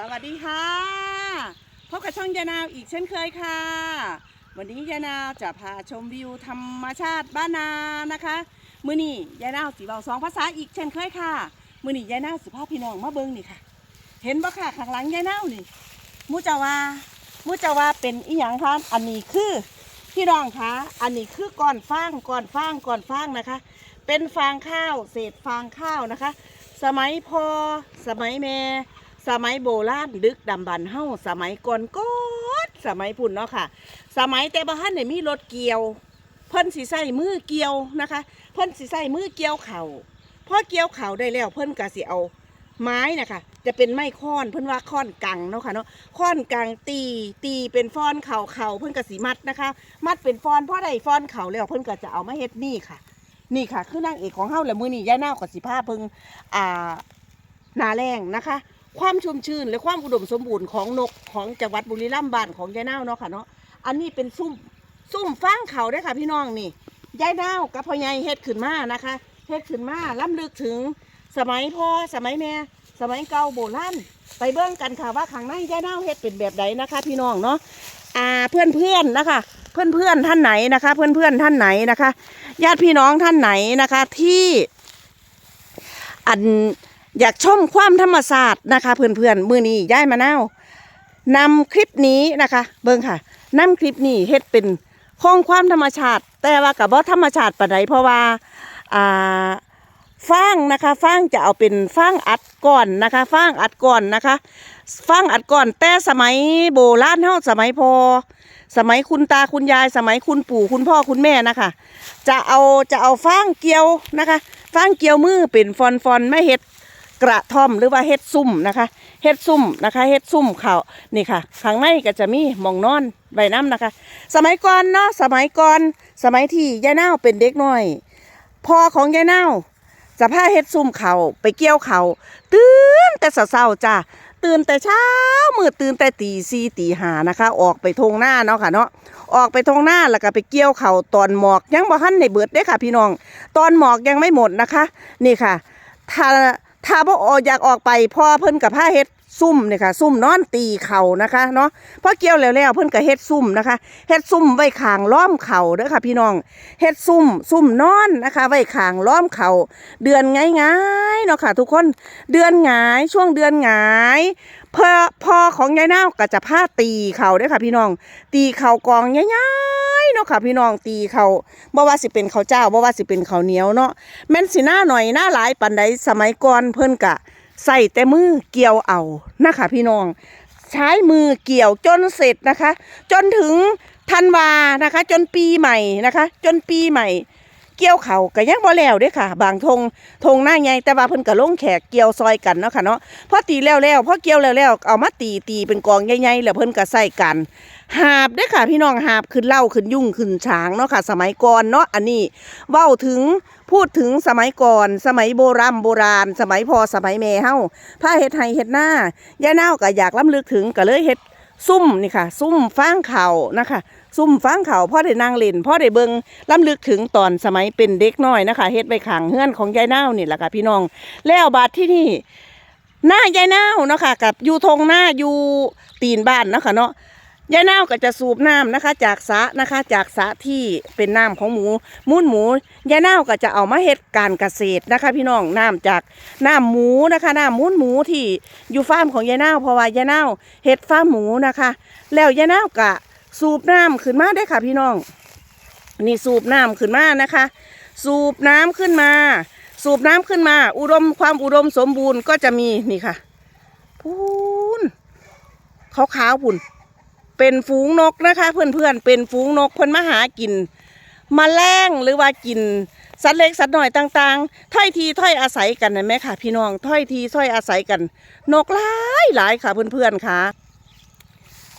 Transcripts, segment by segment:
สวัสดีค่ะพบกับช่องยานาวอีกเช่นเคยค่ะ วันนี้ยานาวจะพาชมวิวธรรมชาติบ้านนานะคะมือนี่ยานาวสีเบาสองภาษาอีกเช่นเคยค่ะมือนี่ยานาวสุภาพพี่น้องมาเบิ้งนี่ค่ะ เห็นบ่ค่ะข้างหลังยานาวนี่มูจาวามูจาวาเป็นอีหยังคะอันนี้คือพี่น้องคะอันนี้คือก้อนฟางก้อนฟางก้อนฟางนะคะ เป็นฟางข้าวเศษฟางข้าวนะคะ สมัยพอสมัยแม่ สมัยโบราณดึกดำบรรพ์เฮาสมัยก่อนกดสมัยพุ่นเนาะค่ะ สมัยแต่บ้านเนี่ยมีรถเกี่ยว เพิ่นสิใส่มือเกี่ยวนะคะ เพิ่นสิใส่มือเกี่ยวเข่าพอเกี่ยวเข่าได้แล้วเพิ่นก็สิเอาไม้นะคะจะเป็นไม้ค้อนเพิ่นว่าค้อนกังเนาะค่ะเนาะค้อนกังตีตีเป็นฟ้อนเข่าเข่าเพิ่นก็สิมัดนะคะ มัดเป็นฟ้อนเพอได้ฟ้อนเข่าแล้วเพิ่นก็จะเอามาเฮ็ดนี่ค่ะ นี่ค่ะ คือนางเอกของเฮาและมือนี้ย่านากับสิพาเพิ่งอ่านาแรงนะคะ ความชุ่มชื่นและความอุดมสมบูรณ์ของนกของจังหวัดบุรีรัมย์บ้านของยายนาวเนาะค่ะเนาะอันนี้เป็นซุ่มซุ่มฟางเขาได้ค่ะพี่น้องนี่ยายนาวกับพ่อใหญ่เฮ็ดขึ้นมานะคะเฮ็ดขึ้นมาล้ำลึกถึงสมัยพ่อสมัยแม่สมัยเก่าโบราณไปเบิ่งกันค่ะว่าข้างในยายนาวเฮ็ดเป็นแบบใดนะคะ พี่น้องเนาะอ่าเพื่อนเพื่อนนะคะเพื่อนเพื่อนท่านไหนนะคะ เพื่อนเพื่อนท่านไหนนะคะ ญาติพี่น้องท่านไหนนะคะที่อัน อยากชมความธรรมศาสตร์นะคะ เพื่อนๆมือนี้ย้ายมะนาวนำคลิปนี้นะคะ เบิ่งค่ะนำคลิปนี้เฮ็ดเป็นข้องความธรรมชาติ แต่ว่ากับบ่ธรรมชาติปานใดเพราะว่าอ่าฟางนะคะฟางจะเอาเป็นฟางอัดก่อนนะคะฟางอัดก่อนนะคะฟางอัดก่อน แต่สมัยโบราณเฮาสมัยพอ สมัยคุณตาคุณยาย สมัยคุณปู่คุณพ่อคุณแม่นะคะ จะเอาจะเอาฟางเกียวนะคะฟางเกียวมือเป็นฟอนฟอนไม่เฮ็ด กระท่อมหรือว่าเฮ็ดซุ่มนะคะเฮ็ดซุ่มนะคะเฮ็ดซุ่มเขานี่ค่ะข้างในก็จะมีหมองนอนใบน้ำนะคะ สมัยก่อนเนาะสมัยก่อนสมัยที่ยายเน่าเป็นเด็กน้อยพ่อของยายเน่าจะพาเฮ็ดซุ่มเขาไปเกี่ยวเขาตื่นแต่เช้าจ้าตื่นแต่เช้ามืดตื่นแต่ตีสี่ตีห้านะคะ ออกไปทงหน้าเนาะค่ะเนาะออกไปทงหน้าแล้วก็ไปเกี่ยวเขาตอนหมอกยังบ่ทันในเบิดเด้ค่ะ พี่น้อง ตอนหมอกยังไม่หมดนะคะ นี่ค่ะถ้า ถ้าบ่อออยากออกไปพ่อเพิ่นกับผ้าเฮ็ดซุ่มเนี่ยค่ะซุ่มนอนตีเข่านะคะเนาะพอเกี่ยวแล้วแล้วเพิ่นก็เฮ็ดซุ่มนะคะเฮ็ดซุ่มไว้ขางล้อมเข่าเด้อค่ะ พี่น้องเฮ็ดซุ่มซุ่มนอนนะคะ ไว้ขางล้อมเข่าเดือนง่ายๆเนาะค่ะ ทุกคนเดือนหงายช่วงเดือนหงาย พ่อพ่อของยายนาวก็จะผ้าตีเข่าด้อค่ะ พี่น้อง ตีเข่ากองง่ายๆเนาะค่ะ พี่น้องตีเข่าบ่ว่าสิเป็นเขาเจ้าบ่ว่าสิเป็นเขาเหนียวเนาะแม่นสิหน้าหน่อยหน้าหลายปานใดสมัยก่อนเพิ่นกะใส่แต่มือเกี่ยวเอานะคะ พี่น้อง ใช้มือเกี่ยวจนเสร็จนะคะ จนถึงธันวานะคะ จนปีใหม่นะคะ จนปีใหม่ เกี่ยวเขาก็ยังบ่แล้วเด้ค่ะ บางทงทงหน้าใหญ่แต่ว่าเพิ่นก็ลงแขกเกี่ยวซอยกันเนาะค่ะเนาะพอตีแล้วแล้วพอเกี่ยวแล้วแล้วเอามาตีตีเป็นกองใหญ่ๆแล้วเพิ่นก็ใส่กันหาบเด้อค่ะ พี่น้องหาบขึ้นเหล่าขึ้นยุ่งขึ้นช้างเนาะค่ะ สมัยก่อนเนาะอันนี้เว้าถึงพูดถึงสมัยก่อนสมัยโบราณโบราณ สมัยพอสมัยแม่เฮาผ้าเฮ็ดไห้เฮ็ดหน้าย่าเน่าก็อยากล้ำลึกถึงก็เลยเฮ็ด ซุ่มนี่ค่ะ ซุ่มฟางเขานะคะ ซุ่มฟางเขาพ่อได้นางเล่นพ่อได้เบิงล้ำลึกถึงตอนสมัยเป็นเด็กน้อยนะคะเฮ็ดไว้ข้างเฮือนของยายเน่านี่แหละค่ะพี่น้อง แล้วบาดที่นี่หน้ายายเน่าเนาะค่ะกับอยู่ทงหน้าอยู่ตีนบ้านเนาะค่ะเนาะ ยายนาวก็จะสูบน้ำนะคะ จากสระนะคะ จากสระที่เป็นน้ำของหมูมูลหมูยายนาวก็จะเอามาเฮ็ดการเกษตรนะคะ พี่น้องน้ำจากน้ำหมูนะคะน้ำมูลหมูที่อยู่ฟาร์มของยายนาวเพราะว่ายายนาวเฮ็ดฟาร์มหมูนะคะ แล้วยายนาวก็สูบน้ำขึ้นมาได้ค่ะพี่น้อง นี่สูบน้ำขึ้นมานะคะ สูบน้ำขึ้นมา สูบน้ำขึ้นมา อุดมความอุดมสมบูรณ์ก็จะมีนี่ค่ะพูนขาวๆพุ่น เป็นฝูงนกนะคะเพื่อนๆเป็นฝูงนกเพิ่นมาหากินมาแมลงหรือว่ากินสัตว์เล็กสัตว์น้อยต่างๆถ้อยทีถ้อยอาศัยกันนะแม่ค่ะ พี่น้องถ้อยทีถ้อยอาศัยกัน นกหลายหลายค่ะเพื่อนๆค่ะ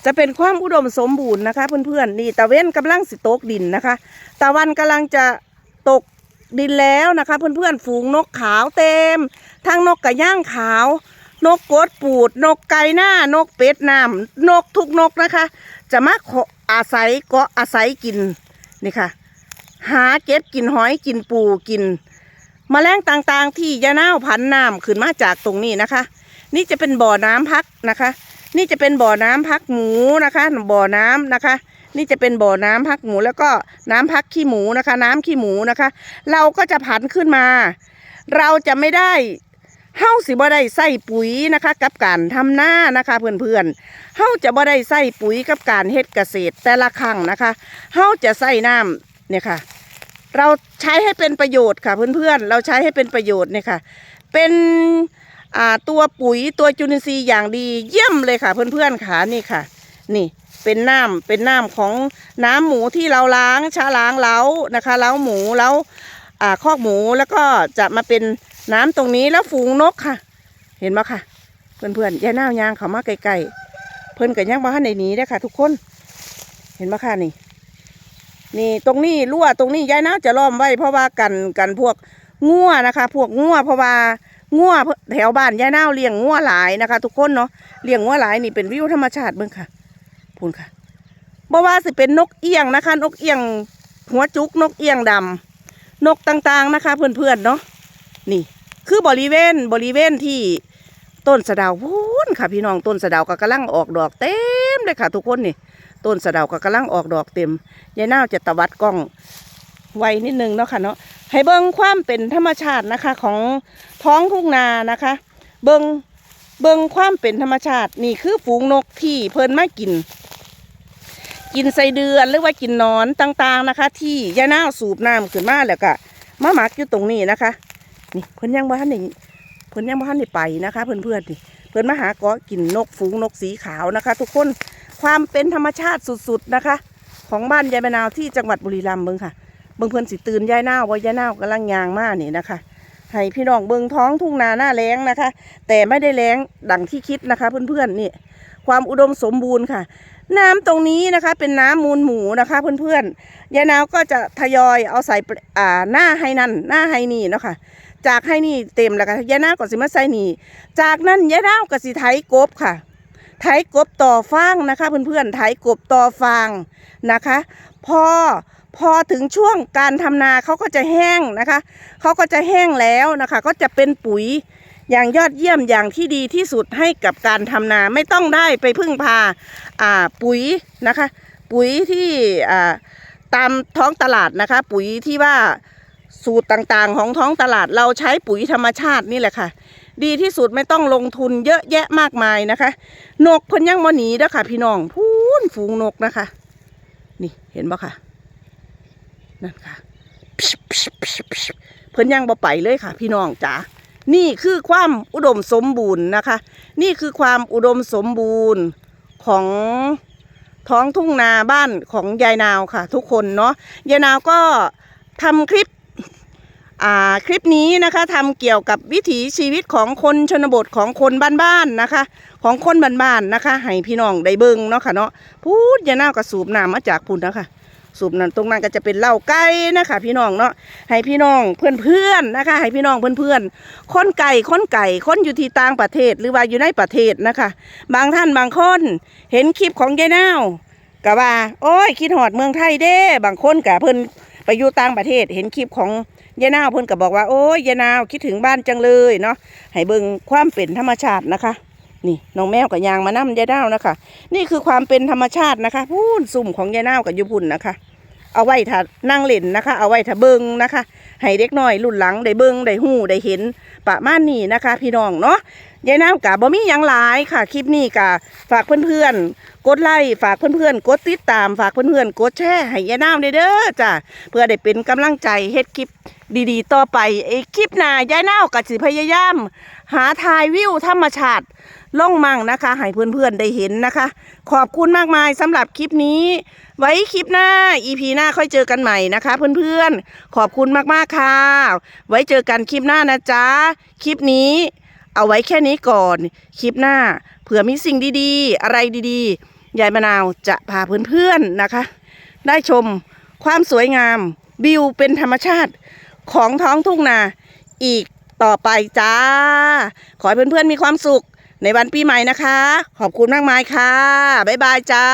จะเป็นความอุดมสมบูรณ์นะคะ เพื่อนๆนี่ตะเว้นกำลังสิตกดินนะคะตะวันกำลังจะตกดินแล้วนะคะ เพื่อนๆฝูงนกขาวเต็ม ทั้งนกกระย่างขาว นกกดปูด นกไก่หน้านกเป็ดน้ำนกทุกนกนะคะ จะมาขออาศัยเกาะอาศัยกินนี่ค่ะ หาเก็บกินหอยกินปูกินแมลงต่างๆ ที่ยะนาวพันน้ำขึ้นมาจากตรงนี้นะคะ นี่จะเป็นบ่อน้ำพักนะคะ นี่จะเป็นบ่อน้ำพักหมูนะคะ บ่อน้ำนะคะ นี่จะเป็นบ่อน้ำพักหมู แล้วก็น้ำพักขี้หมูนะคะ น้ำขี้หมูนะคะ เราก็จะผันขึ้นมา เราจะไม่ได้ เฮาสิบ่ได้ใส่ปุ๋ยนะคะกับการทำหน้านะคะเพื่อนๆเฮาจะบ่ได้ใส่ปุ๋ยกับการเฮ็ดเกษตรแต่ละครั้งนะคะเฮาจะใส่น้ำเนี่ยค่ะ เราใช้ให้เป็นประโยชน์ค่ะเพื่อนๆ เราใช้ให้เป็นประโยชน์เนี่ยค่ะ เป็นตัวปุ๋ยตัวจุลินทรีย์อย่างดีเยี่ยมเลยค่ะ เพื่อนๆค่ะนี่ค่ะ นี่เป็นน้ำเป็นน้ำของน้ำหมูที่เราล้างชาล้างเล้านะคะเล้าหมูเล้าคอกหมูแล้วก็จะมาเป็น น้ำตรงนี้แล้วฝูงนกค่ะ เห็นไหมค่ะ เพื่อนๆยายน้าวยางเขามาไกลๆเพื่อนกับย่างบ้านในนี้ได้ค่ะ ทุกคน เห็นไหมค่ะนี่ นี่ตรงนี้รั่วตรงนี้ยายน้าวจะล้อมไว้เพราะว่ากันกันพวกงัวนะคะ พวกงัวเพราะว่างัวแถวบ้านยายน้าวเลี้ยงงัวหลายนะคะ ทุกคนเนาะเลี้ยงงัวหลายนี่เป็นวิวธรรมชาติเบิ่งค่ะพูนค่ะบ่ว่าสิเป็นนกเอี้ยงนะคะ นกเอี้ยงหัวจุกนกเอี้ยงดำนกต่างๆนะคะ เพื่อนๆเนาะนี่ คือบริเวณบริเวณที่ต้นสะดาวพูนค่ะพี่น้องต้นสะดาวก็กำลังออกดอกเต็มเลยค่ะทุกคนนี่ ต้นสะดาวก็กำลังออกดอกเต็มยายนาวจะตวัดกล้องไวนิดนึงเนาะค่ะเนาะให้เบิ่งความเป็นธรรมชาตินะคะของท้องทุ่งนานะคะ เบิ่งเบิ่งความเป็นธรรมชาตินี่คือฝูงนกที่เพลินมากิน กินไสเดือนหรือว่ากินนอนต่างๆนะคะ ที่ยายนาวสูบน้ำขึ้นมาแล้วก็มาหมักอยู่ตรงนี้นะคะ นี่เพิ่นยังบ่ทันได้เพิ่นยังบ่ทันได้ไปนะคะ เพื่อนๆนี่เพิ่นมาหาเกาะกินนกฝูงนกสีขาวนะคะ ทุกคนความเป็นธรรมชาติสุดๆนะคะ ของบ้านยายมะนาวที่จังหวัดบุรีรัมย์เบิ่งค่ะเบิ่งเพิ่นสิตื่นยายนาวว่ายายนาวกำลังยางมานี่นะคะให้พี่น้องเบิ่งท้องทุ่งนาหน้าแล้งนะคะ แต่ไม่ได้แล้งดังที่คิดนะคะ เพื่อนๆนี่ความอุดมสมบูรณ์ค่ะ น้ำตรงนี้นะคะเป็นน้ำมูลหมูนะคะเพื่อนๆยายนาวก็จะทยอยเอาใส่อ่าหน้าให้นั่นหน้าให้นี่เนาะค่ะ จากให้นี่เต็มแล้วค่ะยานาวก็สิมาใส่นี่จากนั้นยายนาวก็สิไถกบค่ะ ไถกบต่อฟางนะคะ เพื่อนๆไถกบต่อฟางนะคะ พอพอถึงช่วงการทำนาเขาก็จะแห้งนะคะเขาก็จะแห้งแล้วนะคะ ก็จะเป็นปุ๋ยอย่างยอดเยี่ยมอย่างที่ดีที่สุดให้กับการทำนาไม่ต้องได้ไปพึ่งพาอ่าปุ๋ยนะคะ ปุ๋ยที่อ่าตามท้องตลาดนะคะ ปุ๋ยที่ว่า สูตรต่างๆ ของท้องตลาดเราใช้ปุ๋ยธรรมชาตินี่แหละค่ะ ดีที่สุดไม่ต้องลงทุนเยอะแยะมากมายนะคะ นกเพิ่นยังบ่หนีด้อค่ะ พี่น้องพูนฝูงนกนะคะ นี่เห็นบ่ค่ะนั่นค่ะเพิ่นยังบ่ไปเลยค่ะ พี่น้องจ๋านี่คือความอุดมสมบูรณ์นะคะ นี่คือความอุดมสมบูรณ์ของท้องทุ่งนาบ้านของยายนาวค่ะ ทุกคนเนาะยายนาวก็ทำคลิป คลิปนี้นะคะทำเกี่ยวกับวิถีชีวิตของคนชนบทของคนบ้านๆนะคะ ของคนบ้านๆนะคะ ให้พี่น้องได้เบิ่งเนาะค่ะเนาะพูดอยาน่าวกระสูบน้ำมาจากพุ่นนะคะสูบนั้นตรงนั้นก็จะเป็นเหล้าไก่นะคะ พี่น้องเนาะให้พี่น้องเพื่อนๆนะคะ ให้พี่น้องเพื่อนๆคนไก่คนไก่คนอยู่ที่ต่างประเทศหรือว่าอยู่ในประเทศนะคะ บางท่านบางคนเห็นคลิปของยายนาวกะว่า โอ้ยคิดหอดเมืองไทยเด้ บางคนกะเพิ่นไปอยู่ต่างประเทศ เห็นคลิปของ ยายนาวเพิ่นก็บอกว่าโอ้ยยายนาวคิดถึงบ้านจังเลยเนาะให้เบิ่งความเป็นธรรมชาตินะคะ นี่น้องแมวกับยางมานํยายนาวนะคะ นี่คือความเป็นธรรมชาตินะคะพูนสุ่มของยายนาวกับยุพุ่นนะคะ เอาไว้ถ้านั่งเล่นนะคะ เอาไว้ถ้าเบิ่งนะคะให้เด็กน้อยรุ่นหลังได้เบิ่งได้หู้ได้เห็นประมาณนี้นะคะ พี่น้องเนาะยายนาวกะบ่มียังหลายค่ะ คลิปนี้กะฝากเพื่อนๆ กดไลค์ฝากเพื่อนๆ กดติดตามฝากเพื่อนๆ กดแชร์ให้ยายนาวได้เด้อจ้ะเพื่อได้เป็นกำลังใจเฮ็ดคลิปดีๆ ต่อไปไอ้คลิปหน้ายายนาวก็สิพยายาม หาถ่ายวิวธรรมชาติล่องมั่งนะคะให้เพื่อนๆได้เห็นนะคะ ขอบคุณมากมายสำหรับคลิปนี้ ไว้คลิปหน้า EP หน้าค่อยเจอกันใหม่นะคะ เพื่อนๆ ขอบคุณมากๆค่ะ ไว้เจอกันคลิปหน้านะจ๊ะคลิปนี้ เอาไว้แค่นี้ก่อน คลิปหน้า เผื่อมีสิ่งดีๆ อะไรดีๆ ยายมะนาวจะพาเพื่อนๆนะคะ ได้ชมความสวยงามวิวเป็นธรรมชาติของท้องทุ่งนาอีกต่อไปจ้า ขอให้เพื่อนๆมีความสุขในวันปีใหม่นะคะ ขอบคุณมากมายค่ะ บ๊ายบายจ้า